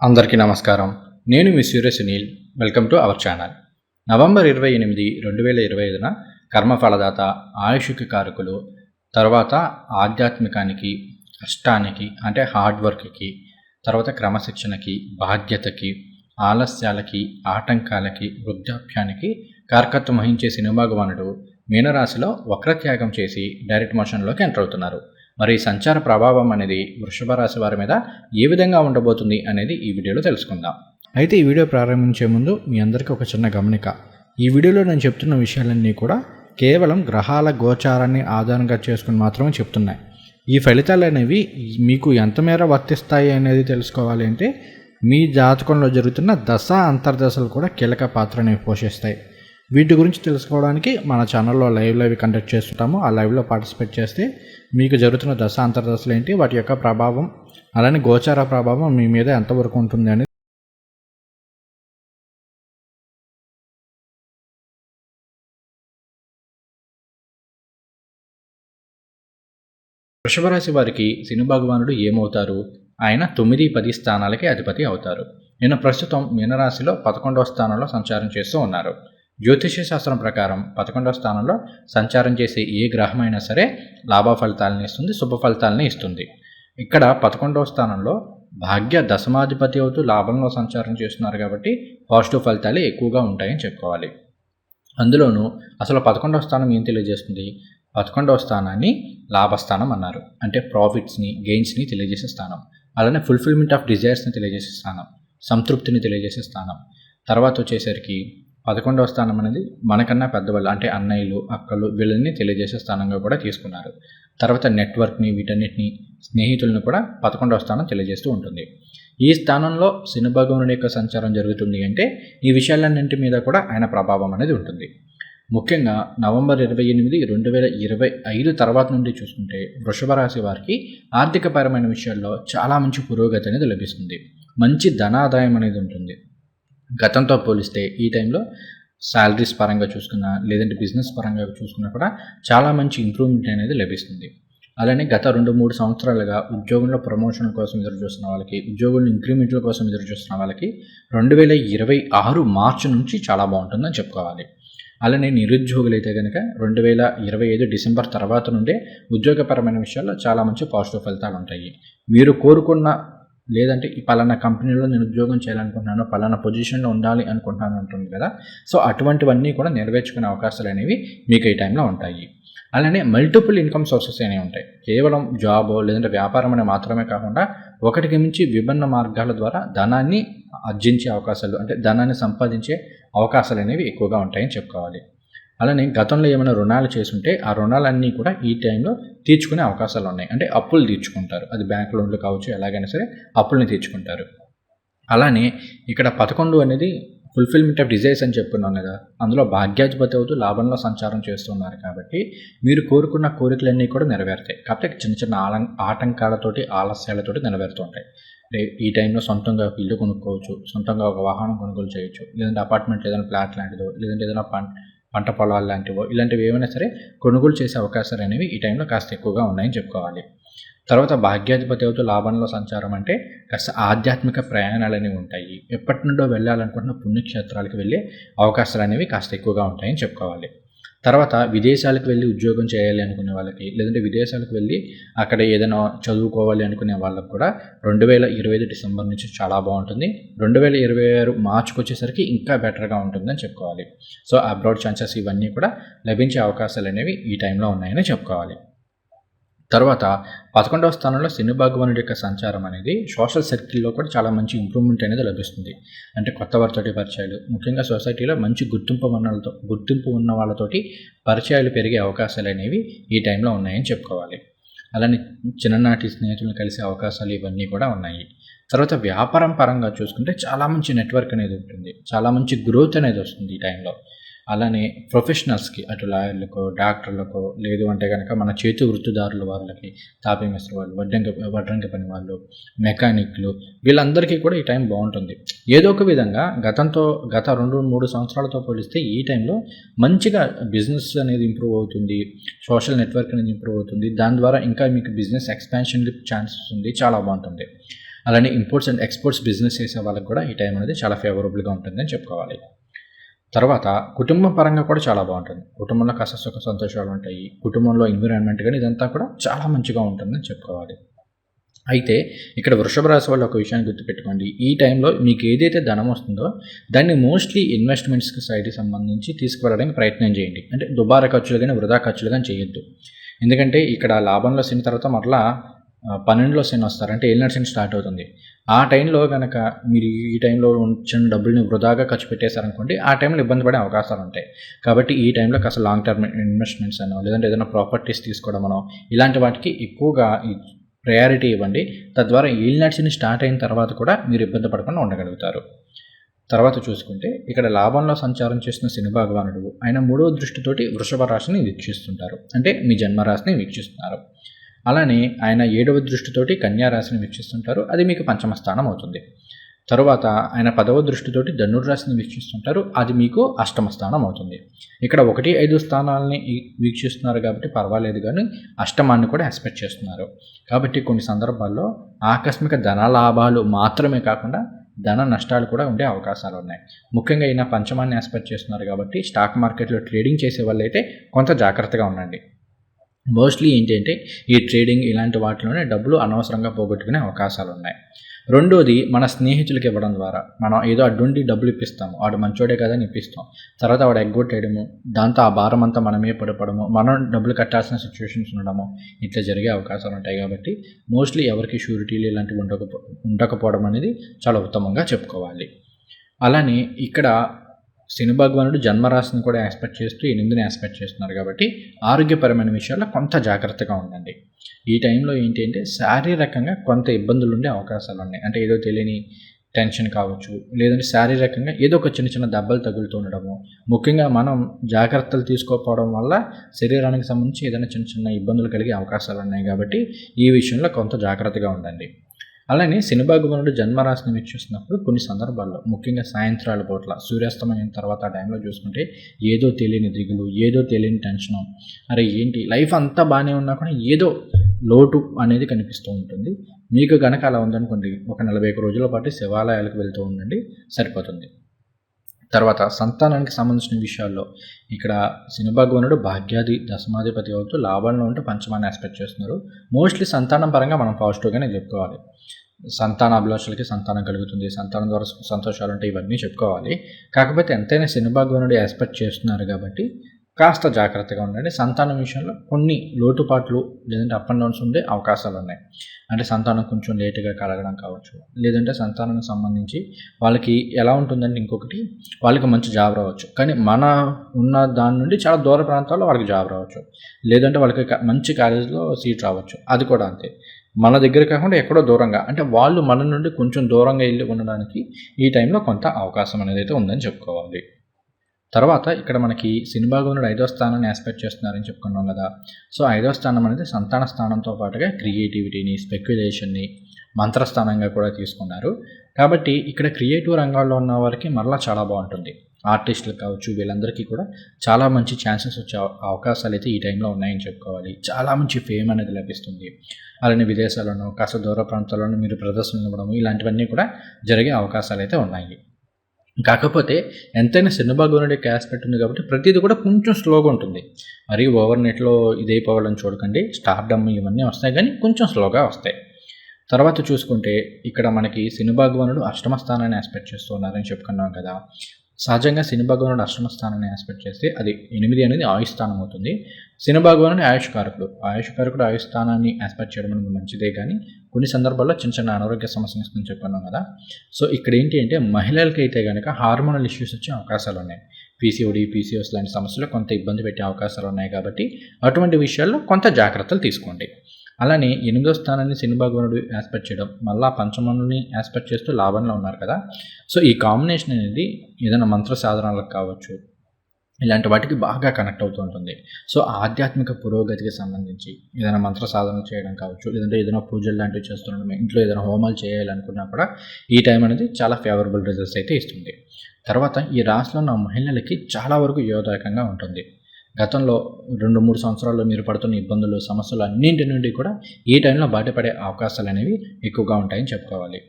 అందరికీ నమస్కారం. నేను మీ Surya Sunil. Welcome to our channel. November ఇరవై ఎనిమిది రెండు వేల ఇరవై ఐదున కర్మఫలదాత ఆయుష్కి కారకులు తర్వాత ఆధ్యాత్మికానికి కష్టానికి అంటే హార్డ్ వర్క్కి తర్వాత క్రమశిక్షణకి బాధ్యతకి ఆలస్యాలకి ఆటంకాలకి వృద్ధాప్యానికి కారకత్వం వహించే సినిమాగవనుడు మీనరాశిలో వక్రత్యాగం చేసి డైరెక్ట్ మోషన్లోకి ఎంటర్ అవుతున్నారు. మరి సంచార ప్రభావం అనేది వృషభ రాశి వారి మీద ఏ విధంగా ఉండబోతుంది అనేది ఈ వీడియోలో తెలుసుకుందాం. అయితే ఈ వీడియో ప్రారంభించే ముందు మీ అందరికీ ఒక చిన్న గమనిక. ఈ వీడియోలో నేను చెప్తున్న విషయాలన్నీ కూడా కేవలం గ్రహాల గోచారాన్ని ఆధారంగా చేసుకుని మాత్రమే చెప్తున్నాయి. ఈ ఫలితాలు అనేవి మీకు ఎంతమేర వర్తిస్తాయి అనేది తెలుసుకోవాలి అంటే మీ జాతకంలో జరుగుతున్న దశ అంతర్దశలు కూడా కీలక పాత్రని పోషిస్తాయి. వీటి గురించి తెలుసుకోవడానికి మన ఛానల్లో లైవ్ లైవ్ కండక్ట్ చేస్తుంటాము. ఆ లైవ్లో పార్టిసిపేట్ చేస్తే మీకు జరుగుతున్న దశ అంతర్దశలు ఏంటి వాటి యొక్క ప్రభావం అలానే గోచార ప్రభావం మీ మీద ఎంతవరకు ఉంటుంది అని వృషభరాశి వారికి శని భగవానుడు ఏమవుతారు? ఆయన తొమ్మిది పది స్థానాలకి అధిపతి అవుతారు. ఈయన ప్రస్తుతం మీనరాశిలో పదకొండవ స్థానంలో సంచారం చేస్తూ ఉన్నారు. జ్యోతిష్య శాస్త్రం ప్రకారం పదకొండవ స్థానంలో సంచారం చేసే ఏ గ్రహమైనా సరే లాభ ఫలితాలని ఇస్తుంది శుభ ఫలితాలని ఇస్తుంది. ఇక్కడ పదకొండవ స్థానంలో భాగ్య దశమాధిపతి అవుతూ లాభంలో సంచారం చేస్తున్నారు కాబట్టి పాజిటివ్ ఫలితాలు ఎక్కువగా ఉంటాయని చెప్పుకోవాలి. అందులోనూ అసలు పదకొండవ స్థానం ఏం తెలియజేస్తుంది? పదకొండవ స్థానాన్ని లాభస్థానం అన్నారు. అంటే ప్రాఫిట్స్ని గెయిన్స్ని తెలియజేసే స్థానం. అలానే ఫుల్ఫిల్మెంట్ ఆఫ్ డిజైర్స్ని తెలియజేసే స్థానం. సంతృప్తిని తెలియజేసే స్థానం. తర్వాత వచ్చేసరికి పదకొండవ స్థానం అనేది మనకన్నా పెద్దవాళ్ళు అంటే అన్నయ్యలు అక్కలు వీళ్ళని తెలియజేసే స్థానంగా కూడా తీసుకున్నారు. తర్వాత నెట్వర్క్ని వీటన్నిటిని స్నేహితులను కూడా పదకొండవ స్థానం తెలియజేస్తూ ఉంటుంది. ఈ స్థానంలో శని యొక్క సంచారం జరుగుతుంది అంటే ఈ విషయాలన్నింటి మీద కూడా ఆయన ప్రభావం అనేది ఉంటుంది. ముఖ్యంగా నవంబర్ ఇరవై ఎనిమిది రెండు వేల ఇరవై ఐదు తర్వాత నుండి చూసుకుంటే వృషభ రాశి వారికి ఆర్థికపరమైన విషయాల్లో చాలా మంచి పురోగతి అనేది లభిస్తుంది. మంచి ధనాదాయం అనేది ఉంటుంది. గతంతో పోలిస్తే ఈ టైంలో శాలరీస్ పరంగా చూసుకున్నా లేదంటే బిజినెస్ పరంగా చూసుకున్నా కూడా చాలా మంచి ఇంప్రూవ్మెంట్ అనేది లభిస్తుంది. అలానే గత రెండు మూడు సంవత్సరాలుగా ఉద్యోగంలో ప్రమోషన్ కోసం ఎదురు చూస్తున్న వాళ్ళకి ఉద్యోగుల ఇంక్రిమెంట్ల కోసం ఎదురు చూస్తున్న వాళ్ళకి రెండు వేల ఇరవై ఆరు మార్చి నుంచి చాలా బాగుంటుందని చెప్పుకోవాలి. అలానే నిరుద్యోగులు అయితే కనుక రెండు వేల ఇరవై ఐదు డిసెంబర్ తర్వాత నుండే ఉద్యోగపరమైన విషయాల్లో చాలా మంచి పాజిటివ్ ఫలితాలు ఉంటాయి. మీరు కోరుకున్న లేదంటే ఈ పలానా కంపెనీలో నేను ఉద్యోగం చేయాలనుకుంటున్నాను పలానా పొజిషన్లో ఉండాలి అనుకుంటున్నాను అంటుంది కదా. సో అటువంటివన్నీ కూడా నెరవేర్చుకునే అవకాశాలు అనేవి మీకు ఈ టైంలో ఉంటాయి. అలానే మల్టిపుల్ ఇన్కమ్ సోర్సెస్ అనేవి ఉంటాయి. కేవలం జాబ్ లేదంటే వ్యాపారం అనే మాత్రమే కాకుండా ఒకటికి మించి విభిన్న మార్గాల ద్వారా ధనాన్ని ఆర్జించే అవకాశాలు అంటే ధనాన్ని సంపాదించే అవకాశాలు అనేవి ఎక్కువగా ఉంటాయని చెప్పుకోవాలి. అలానే గతంలో ఏమైనా రుణాలు చేసుంటే ఆ రుణాలన్నీ కూడా ఈ టైంలో తీర్చుకునే అవకాశాలు ఉన్నాయి. అంటే అప్పులు తీర్చుకుంటారు. అది బ్యాంక్ లోన్లు కావచ్చు ఎలాగైనా సరే అప్పుల్ని తీర్చుకుంటారు. అలానే ఇక్కడ పదకొండు అనేది ఫుల్ఫిల్మెంట్ ఆఫ్ డిజైర్స్ అని చెప్పుకున్నాం కదా. అందులో భాగ్యాధిపతి అవుతూ లాభంలో సంచారం చేస్తున్నారు కాబట్టి మీరు కోరుకున్న కోరికలన్నీ కూడా నెరవేరుతాయి. కాకపోతే చిన్న చిన్న ఆల ఆటంకాలతోటి ఆలస్యాలతోటి నెరవేరుతుంటాయి. ఈ టైంలో సొంతంగా ఇల్లు కొనుక్కోవచ్చు సొంతంగా ఒక వాహనం కొనుగోలు చేయొచ్చు లేదంటే అపార్ట్మెంట్ ఏదైనా ఫ్లాట్ లాంటిదో లేదంటే ఏదైనా పం పంట పొలాలు లాంటివో ఇలాంటివి ఏమైనా సరే కొనుగోలు చేసే అవకాశాలు అనేవి ఈ టైంలో కాస్త ఎక్కువగా ఉన్నాయని చెప్పుకోవాలి. తర్వాత భాగ్యాధిపతి అవుతూ లాభంలో సంచారం అంటే కాస్త ఆధ్యాత్మిక ప్రయాణాలు అనేవి ఉంటాయి. ఎప్పటి నుండో వెళ్ళాలనుకుంటున్న పుణ్యక్షేత్రాలకు వెళ్ళే అవకాశాలు అనేవి కాస్త ఎక్కువగా ఉంటాయని చెప్పుకోవాలి. తర్వాత విదేశాలకు వెళ్ళి ఉద్యోగం చేయాలి అనుకునే వాళ్ళకి లేదంటే విదేశాలకు వెళ్ళి అక్కడ ఏదైనా చదువుకోవాలి అనుకునే వాళ్ళకి కూడా రెండు వేల ఇరవై ఐదు డిసెంబర్ నుంచి చాలా బాగుంటుంది. రెండు వేల ఇరవై ఆరు మార్చ్కి వచ్చేసరికి ఇంకా బెటర్గా ఉంటుందని చెప్పుకోవాలి. సో అబ్రాడ్ ఛాన్సెస్ ఇవన్నీ కూడా లభించే అవకాశాలు అనేవి ఈ టైంలో ఉన్నాయని చెప్పుకోవాలి. తర్వాత పదకొండవ స్థానంలో శని భగవానుడి యొక్క సంచారం అనేది సోషల్ సర్కిల్లో కూడా చాలా మంచి ఇంప్రూవ్మెంట్ అనేది లభిస్తుంది. అంటే కొత్త వారితోటి పరిచయాలు ముఖ్యంగా సొసైటీలో మంచి గుర్తింపు ఉన్నలతో గుర్తింపు ఉన్న వాళ్ళతోటి పరిచయాలు పెరిగే అవకాశాలు అనేవి ఈ టైంలో ఉన్నాయని చెప్పుకోవాలి. అలానే చిన్ననాటి స్నేహితులను కలిసే అవకాశాలు ఇవన్నీ కూడా ఉన్నాయి. తర్వాత వ్యాపారం పరంగా చూసుకుంటే చాలా మంచి నెట్వర్క్ అనేది ఉంటుంది. చాలా మంచి గ్రోత్ అనేది వస్తుంది ఈ టైంలో అలానే ప్రొఫెషనల్స్కి అటు లాయర్లకో డాక్టర్లకో లేదు అంటే కనుక మన చేతి వృత్తిదారుల వాళ్ళకి తాపీ మిశ్ర వాళ్ళు వడ్డంకి వడ్రంకి పని వాళ్ళు మెకానిక్లు వీళ్ళందరికీ కూడా ఈ టైం బాగుంటుంది. ఏదో ఒక విధంగా గతంతో గత రెండు మూడు సంవత్సరాలతో పోలిస్తే ఈ టైంలో మంచిగా బిజినెస్ అనేది ఇంప్రూవ్ అవుతుంది సోషల్ నెట్వర్క్ అనేది ఇంప్రూవ్ అవుతుంది దాని ద్వారా ఇంకా మీకు బిజినెస్ ఎక్స్పాన్షన్ ఛాన్సెస్ ఉంది చాలా బాగుంటుంది. అలానే ఇంపోర్ట్స్ అండ్ ఎక్స్పోర్ట్స్ బిజినెస్ చేసే వాళ్ళకి కూడా ఈ టైం అనేది చాలా ఫేవరబుల్గా ఉంటుందని చెప్పుకోవాలి. తర్వాత కుటుంబం పరంగా కూడా చాలా బాగుంటుంది. కుటుంబంలో కష్ట సుఖ సంతోషాలు ఉంటాయి. కుటుంబంలో ఎన్విరాన్మెంట్ కానీ ఇదంతా కూడా చాలా మంచిగా ఉంటుందని చెప్పుకోవాలి. అయితే ఇక్కడ వృషభ రాశి వాళ్ళు ఒక విషయాన్ని గుర్తుపెట్టుకోండి. ఈ టైంలో మీకు ఏదైతే ధనం వస్తుందో దాన్ని మోస్ట్లీ ఇన్వెస్ట్మెంట్స్కి సైడ్కి సంబంధించి తీసుకువెళ్ళడానికి ప్రయత్నం చేయండి. అంటే దుబారా ఖర్చులు కానీ వృధా ఖర్చులు కానీ చేయొద్దు. ఎందుకంటే ఇక్కడ లాభంలో వచ్చిన తర్వాత మరలా పన్నెండులో సెన్ వస్తారు. అంటే ఏళ్ళ సెన్ స్టార్ట్ అవుతుంది. ఆ టైంలో కనుక మీరు ఈ టైంలో ఉంచిన డబ్బుల్ని వృధాగా ఖర్చు పెట్టేశారనుకోండి ఆ టైంలో ఇబ్బంది పడే అవకాశాలు ఉంటాయి. కాబట్టి ఈ టైంలో కాస్త లాంగ్ టర్మ్ ఇన్వెస్ట్మెంట్స్ అనో లేదంటే ఏదైనా ప్రాపర్టీస్ తీసుకోవడం అనో ఇలాంటి వాటికి ఎక్కువగా ప్రయారిటీ ఇవ్వండి. తద్వారా ఈల్నట్స్ని స్టార్ట్ అయిన తర్వాత కూడా మీరు ఇబ్బంది పడకుండా ఉండగలుగుతారు. తర్వాత చూసుకుంటే ఇక్కడ లాభంలో సంచారం చేసిన శని భగవానుడు ఆయన మూడవ దృష్టితోటి వృషభ రాశిని వీక్షిస్తుంటారు. అంటే మీ జన్మరాశిని వీక్షిస్తున్నారు. అలానే ఆయన ఏడవ దృష్టితోటి కన్యారాశిని వీక్షిస్తుంటారు. అది మీకు పంచమ స్థానం అవుతుంది. తరువాత ఆయన పదవ దృష్టితోటి ధనుర్రాశిని వీక్షిస్తుంటారు. అది మీకు అష్టమ స్థానం అవుతుంది. ఇక్కడ ఒకటి ఐదు స్థానాలని వీక్షిస్తున్నారు కాబట్టి పర్వాలేదు కానీ అష్టమాన్ని కూడా ఎక్స్పెక్ట్ చేస్తున్నారు. కాబట్టి కొన్ని సందర్భాల్లో ఆకస్మిక ధన లాభాలు మాత్రమే కాకుండా ధన నష్టాలు కూడా ఉండే అవకాశాలు ఉన్నాయి. ముఖ్యంగా ఈయన పంచమాన్ని ఎక్స్పెక్ట్ చేస్తున్నారు కాబట్టి స్టాక్ మార్కెట్లో ట్రేడింగ్ చేసే వాళ్ళైతే కొంత జాగ్రత్తగా ఉండండి. మోస్ట్లీ ఏంటంటే ఈ ట్రేడింగ్ ఇలాంటి వాటిలోనే డబ్బులు అనవసరంగా పోగొట్టుకునే అవకాశాలు ఉన్నాయి రెండోది మన స్నేహితులకి ఇవ్వడం ద్వారా. మనం ఏదో అడ్డుండి డబ్బులు ఇప్పిస్తాము. వాడు మంచోడే కదా అని ఇప్పిస్తాం. తర్వాత వాడు ఎగ్గొట్టేయడము దాంతో ఆ భారం అంతా మనమే పడపడము మనం డబ్బులు కట్టాల్సిన సిచ్యువేషన్స్ ఉండడము ఇట్లా జరిగే అవకాశాలు ఉంటాయి కాబట్టి మోస్ట్లీ ఎవరికి షూరిటీలు ఇలాంటివి ఉండకపో ఉండకపోవడం అనేది చాలా ఉత్తమంగా చెప్పుకోవాలి. అలానే ఇక్కడ శని భగవానుడు జన్మరాశిని కూడా ఆస్పెక్ట్ చేస్తూ ఎనిమిదిని ఆస్పెక్ట్ చేస్తున్నారు కాబట్టి ఆరోగ్యపరమైన విషయాల్లో కొంత జాగ్రత్తగా ఉండండి. ఈ టైంలో ఏంటి అంటే శారీరకంగా కొంత ఇబ్బందులు ఉండే అవకాశాలు ఉన్నాయి. అంటే ఏదో తెలియని టెన్షన్ కావచ్చు లేదంటే శారీరకంగా ఏదో ఒక చిన్న చిన్న దెబ్బలు తగులుతూ ఉండడము. ముఖ్యంగా మనం జాగ్రత్తలు తీసుకోకపోవడం వల్ల శరీరానికి సంబంధించి ఏదైనా చిన్న చిన్న ఇబ్బందులు కలిగే అవకాశాలు ఉన్నాయి కాబట్టి ఈ విషయంలో కొంత జాగ్రత్తగా ఉండండి. అలానే శని జన్మరాశిని వీక్షిస్తున్నప్పుడు కొన్ని సందర్భాల్లో ముఖ్యంగా సాయంత్రాల పూట్ల సూర్యాస్తమయం తర్వాత ఆ టైంలో చూసుకుంటే ఏదో తెలియని దిగులు ఏదో తెలియని టెన్షను అరే ఏంటి లైఫ్ అంతా బాగానే ఉన్నా కూడా ఏదో లోటు అనేది కనిపిస్తూ ఉంటుంది. మీకు గనక అలా ఉందనుకోండి ఒక నలభై ఒక రోజుల పాటు శివాలయాలకు వెళ్తూ ఉండండి సరిపోతుంది. తర్వాత సంతానానికి సంబంధించిన విషయాల్లో ఇక్కడ శనిభగవానుడు భాగ్యాది దశమాధిపతి అవుతూ లాభంలో ఉంటే పంచమాన్ని ఎక్స్పెక్ట్ చేస్తున్నారు. మోస్ట్లీ సంతానం పరంగా మనం పాజిటివ్గానే చెప్పుకోవాలి. సంతాన అభిలాషలకి సంతానం కలుగుతుంది. సంతానం ద్వారా సంతోషాలు ఉంటాయి ఇవన్నీ చెప్పుకోవాలి. కాకపోతే ఎంతైనా శని భగవానుడు ఎక్స్పెక్ట్ చేస్తున్నారు కాబట్టి కాస్త జాగ్రత్తగా ఉండండి. సంతానం విషయంలో కొన్ని లోటుపాట్లు లేదంటే అప్ అండ్ డౌన్స్ ఉండే అవకాశాలు ఉన్నాయి. అంటే సంతానం కొంచెం లేటుగా కలగడం కావచ్చు. లేదంటే సంతానానికి సంబంధించి వాళ్ళకి ఎలా ఉంటుందంటే ఇంకొకటి వాళ్ళకి మంచి జాబ్ రావచ్చు. కానీ మన ఉన్న దాని నుండి చాలా దూర ప్రాంతాల్లో వాళ్ళకి జాబ్ రావచ్చు. లేదంటే వాళ్ళకి మంచి కాలేజీలో సీట్ రావచ్చు. అది కూడా అంతే. మన దగ్గర కాకుండా ఎక్కడో దూరంగా అంటే వాళ్ళు మన నుండి కొంచెం దూరంగా వెళ్ళి ఉండడానికి ఈ టైంలో కొంత అవకాశం అనేది అయితే ఉందని చెప్పుకోవాలి. తర్వాత ఇక్కడ మనకి సినిమాగోనుడు ఐదో స్థానాన్ని ఎక్స్పెక్ట్ చేస్తున్నారని చెప్పుకున్నాం కదా. సో ఐదో స్థానం అనేది సంతాన స్థానంతో పాటుగా క్రియేటివిటీని స్పెక్యులేషన్ని మంత్రస్థానంగా కూడా తీసుకున్నారు. కాబట్టి ఇక్కడ క్రియేటివ్ రంగాల్లో ఉన్న వారికి మరలా చాలా బాగుంటుంది. ఆర్టిస్టులు కావచ్చు వీళ్ళందరికీ కూడా చాలా మంచి ఛాన్సెస్ వచ్చే అవకాశాలు అయితే ఈ టైంలో ఉన్నాయని చెప్పుకోవాలి. చాలా మంచి ఫేమ్ అనేది లభిస్తుంది. అలానే విదేశాల్లోనూ కాస్త దూర ప్రాంతాల్లోనూ మీరు ప్రదర్శనలు ఇవ్వడం ఇలాంటివన్నీ కూడా జరిగే అవకాశాలు అయితే ఉన్నాయి. కాకపోతే ఎంతైనా సినిమాగోనుడి ఆస్పెక్ట్ ఉంది కాబట్టి ప్రతిదీ కూడా కొంచెం స్లోగా ఉంటుంది. మరి ఓవర్ నెట్లో ఇదైపోవాలని చూడకండి. స్టార్డమ్ ఇవన్నీ వస్తాయి కానీ కొంచెం స్లోగా వస్తాయి. తర్వాత చూసుకుంటే ఇక్కడ మనకి సినిభాగవనుడు అష్టమ స్థానాన్ని ఆస్పెక్ట్ చేస్తున్నారని చెప్పుకున్నాం కదా. సహజంగా సినిభాగవనుడు అష్టమ స్థానాన్ని ఆస్పెక్ట్ చేస్తే అది ఎనిమిది అనేది ఆయుష్ స్థానం అవుతుంది. సినిభాగవనుడు ఆయుష్ కారకుడు. ఆయుష్ కారకుడు ఆయుష్ స్థానాన్ని ఆస్పెక్ట్ చేయడం అనేది మంచిదే కానీ కొన్ని సందర్భాల్లో చిన్న చిన్న అనారోగ్య సమస్యలు వస్తుందని చెప్పుకున్నాం కదా. సో ఇక్కడ ఏంటి అంటే మహిళలకి అయితే కనుక హార్మోనల్ ఇష్యూస్ వచ్చే అవకాశాలు ఉన్నాయి. పీసీఓడి పీసీఓస్ లాంటి సమస్యలు కొంత ఇబ్బంది పెట్టే అవకాశాలు ఉన్నాయి కాబట్టి అటువంటి విషయాల్లో కొంత జాగ్రత్తలు తీసుకోండి. అలానే ఎనిమిదో స్థానాన్ని శని భగవానుడు యాస్పెక్ట్ చేయడం మళ్ళా పంచమనుని యాస్పెక్ట్ చేస్తూ లాభంలో ఉన్నారు కదా. సో ఈ కాంబినేషన్ అనేది ఏదైనా మంత్ర సాధనాలకు కావచ్చు ఇలాంటి వాటికి బాగా కనెక్ట్ అవుతూ ఉంటుంది. సో ఆధ్యాత్మిక పురోగతికి సంబంధించి ఏదైనా మంత్ర సాధన చేయడం కావచ్చు లేదంటే ఏదైనా పూజలు లాంటివి చేస్తుండడం ఇంట్లో ఏదైనా హోమాలు చేయాలనుకున్నా కూడా ఈ టైం అనేది చాలా ఫేవరబుల్ రిజల్ట్స్ అయితే ఇస్తుంది. తర్వాత ఈ రాశిలో నా మహిళలకి చాలా వరకు యోగదాయకంగా ఉంటుంది. గతంలో రెండు మూడు సంవత్సరాల్లో మీరు పడుతున్న ఇబ్బందులు సమస్యలు అన్నింటి నుండి కూడా ఈ టైంలో బయటపడే అవకాశాలు అనేవి ఎక్కువగా ఉంటాయని చెప్పుకోవాలి.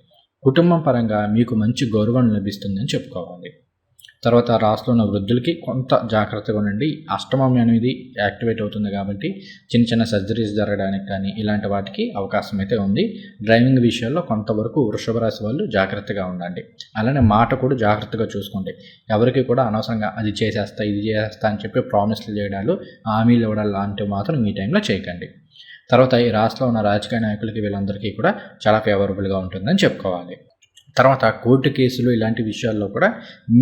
కుటుంబం పరంగా మీకు మంచి గౌరవం లభిస్తుందని చెప్పుకోవాలి. తర్వాత రాష్ట్రంలో ఉన్న వృద్ధులకి కొంత జాగ్రత్తగా ఉండండి. అష్టమం అనేది యాక్టివేట్ అవుతుంది కాబట్టి చిన్న చిన్న సర్జరీస్ జరగడానికి కానీ ఇలాంటి వాటికి అవకాశం అయితే ఉంది. డ్రైవింగ్ విషయాల్లో కొంతవరకు వృషభ రాశి వాళ్ళు జాగ్రత్తగా ఉండండి. అలానే మాట కూడా జాగ్రత్తగా చూసుకోండి. ఎవరికి కూడా అనవసరంగా అది చేసేస్తా ఇది చేసేస్తా అని చెప్పి ప్రామిస్లు చేయడాలు హామీలు ఇవ్వడాలు లాంటివి మాత్రం ఈ టైంలో చేయకండి. తర్వాత ఈ రాష్ట్రంలో ఉన్న రాజకీయ నాయకులకి వీళ్ళందరికీ కూడా చాలా ఫేవరబుల్గా ఉంటుందని చెప్పుకోవాలి. తర్వాత కోర్టు కేసులు ఇలాంటి విషయాల్లో కూడా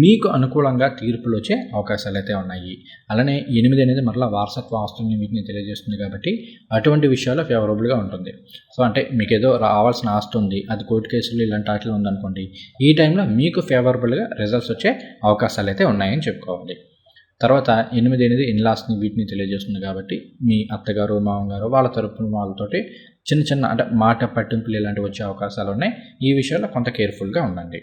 మీకు అనుకూలంగా తీర్పులు వచ్చే అవకాశాలు అయితే ఉన్నాయి. అలానే ఎనిమిది అనేది మరలా వారసత్వ ఆస్తుల్ని వీటిని తెలియజేస్తుంది కాబట్టి అటువంటి విషయాల్లో ఫేవరబుల్గా ఉంటుంది. సో అంటే మీకు ఏదో రావాల్సిన ఆస్తి ఉంది అది కోర్టు కేసులు ఇలాంటి వాటిలో ఉందనుకోండి ఈ టైంలో మీకు ఫేవరబుల్గా రిజల్ట్స్ వచ్చే అవకాశాలు అయితే ఉన్నాయని చెప్పుకోవాలి. తర్వాత ఎనిమిది ఎనిమిది ఇన్లాస్ని వీటిని తెలియజేస్తుంది కాబట్టి మీ అత్తగారు మామగారు వాళ్ళ తరపున వాళ్ళతోటి చిన్న చిన్న అంటే మాట పట్టింపులు ఇలాంటివి వచ్చే అవకాశాలు ఉన్నాయి. ఈ విషయంలో కొంత కేర్ఫుల్గా ఉండండి.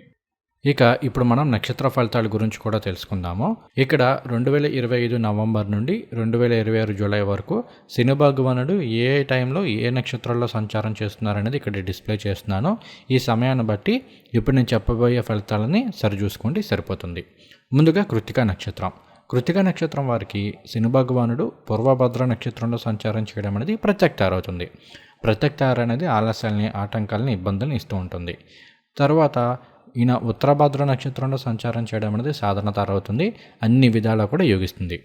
ఇక ఇప్పుడు మనం నక్షత్ర ఫలితాల గురించి కూడా తెలుసుకుందాము. ఇక్కడ రెండు వేల ఇరవై ఐదు నవంబర్ నుండి రెండు వేల ఇరవై ఆరు జూలై వరకు శని భగవానుడు ఏ టైంలో ఏ నక్షత్రాల్లో సంచారం చేస్తున్నారనేది ఇక్కడ డిస్ప్లే చేస్తున్నాను. ఈ సమయాన్ని బట్టి ఇప్పుడు నేను చెప్పబోయే ఫలితాలని సరిచూసుకోండి సరిపోతుంది. ముందుగా కృతికా నక్షత్రం. కృతిక నక్షత్రం వారికి శని భగవానుడు పూర్వభద్ర నక్షత్రంలో సంచారం చేయడం అనేది ప్రత్యక్తార అవుతుంది ప్రత్యక్తార అనేది ఆలస్యాలని ఆటంకాలని ఇబ్బందులను ఇస్తూ ఉంటుంది. తర్వాత ఈయన ఉత్తరభద్ర నక్షత్రంలో సంచారం చేయడం అనేది సాధారణ అవుతుంది. అన్ని విధాలా కూడా యోగిస్తుంది.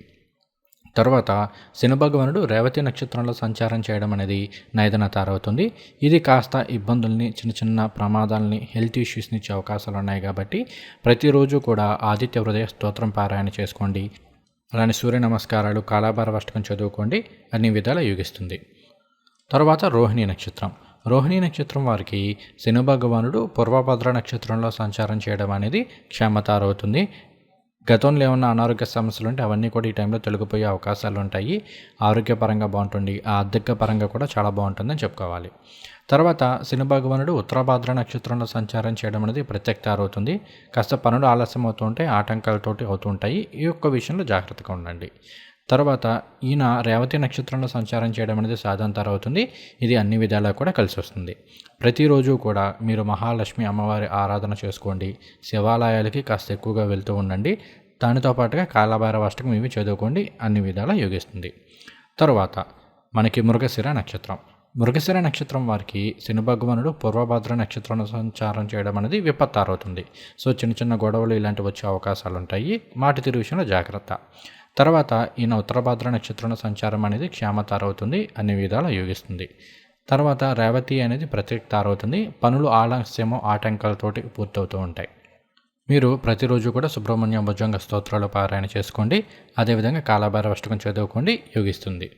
తర్వాత శనిభగవానుడు రేవతి నక్షత్రంలో సంచారం చేయడం అనేది నైదన తారవుతుంది ఇది కాస్త ఇబ్బందుల్ని చిన్న చిన్న ప్రమాదాలని హెల్త్ ఇష్యూస్ని ఇచ్చే అవకాశాలు ఉన్నాయి కాబట్టి ప్రతిరోజు కూడా ఆదిత్య హృదయ స్తోత్రం పారాయణ చేసుకోండి. అలానే సూర్య నమస్కారాలు కాలాభార అష్టకం చదువుకోండి. అన్ని విధాలా యోగిస్తుంది. తర్వాత రోహిణి నక్షత్రం. రోహిణి నక్షత్రం వారికి శని భగవానుడు పూర్వభద్ర నక్షత్రంలో సంచారం చేయడం అనేది క్షమతారవుతుంది. గతంలో ఏమన్నా అనారోగ్య సమస్యలు ఉంటే అవన్నీ కూడా ఈ టైంలో తొలగిపోయే అవకాశాలు ఉంటాయి. ఆరోగ్యపరంగా బాగుంటుంది. ఆర్థిక పరంగా కూడా చాలా బాగుంటుందని చెప్పుకోవాలి. తర్వాత శని భగవానుడు ఉత్తరభాద్ర నక్షత్రంలో సంచారం చేయడం అనేది ప్రత్యక్తారవుతుంది కాస్త పనులు ఆలస్యం అవుతుంటే ఆటంకాలతోటి అవుతుంటాయి ఈ యొక్క విషయంలో జాగ్రత్తగా ఉండండి. తర్వాత ఈయన రేవతి నక్షత్రంలో సంచారం చేయడం అనేది సాధన అవుతుంది. ఇది అన్ని విధాలా కూడా కలిసి వస్తుంది. ప్రతిరోజు కూడా మీరు మహాలక్ష్మి అమ్మవారి ఆరాధన చేసుకోండి. శివాలయాలకి కాస్త ఎక్కువగా వెళ్తూ ఉండండి. దానితో పాటుగా కాలభైరవ అష్టకం ఇవి చదువుకోండి. అన్ని విధాలా యోగిస్తుంది. తరువాత మనకి మృగశిర నక్షత్రం. మృగశిర నక్షత్రం వారికి శని భగవానుడు పూర్వభద్ర నక్షత్రంలో సంచారం చేయడం అనేది విపత్తారవుతుంది. సో చిన్న చిన్న గొడవలు ఇలాంటివి వచ్చే అవకాశాలు ఉంటాయి మాటి తిరుగు విషయంలో జాగ్రత్త. తర్వాత ఈయన ఉత్తరభాద్ర నక్షత్రంలో సంచారం అనేది క్షేమతారవుతుంది అన్ని విధాలు యోగిస్తుంది. తర్వాత రేవతి అనేది ప్రత్యేక తారవుతుంది పనులు ఆలస్యము ఆటంకాలతోటి పూర్తవుతూ ఉంటాయి. మీరు ప్రతిరోజు కూడా సుబ్రహ్మణ్యం భుజంగ స్తోత్రాలు పారాయణ చేసుకోండి. అదేవిధంగా కాలభైరవ అష్టకం చదువుకోండి యోగిస్తుంది.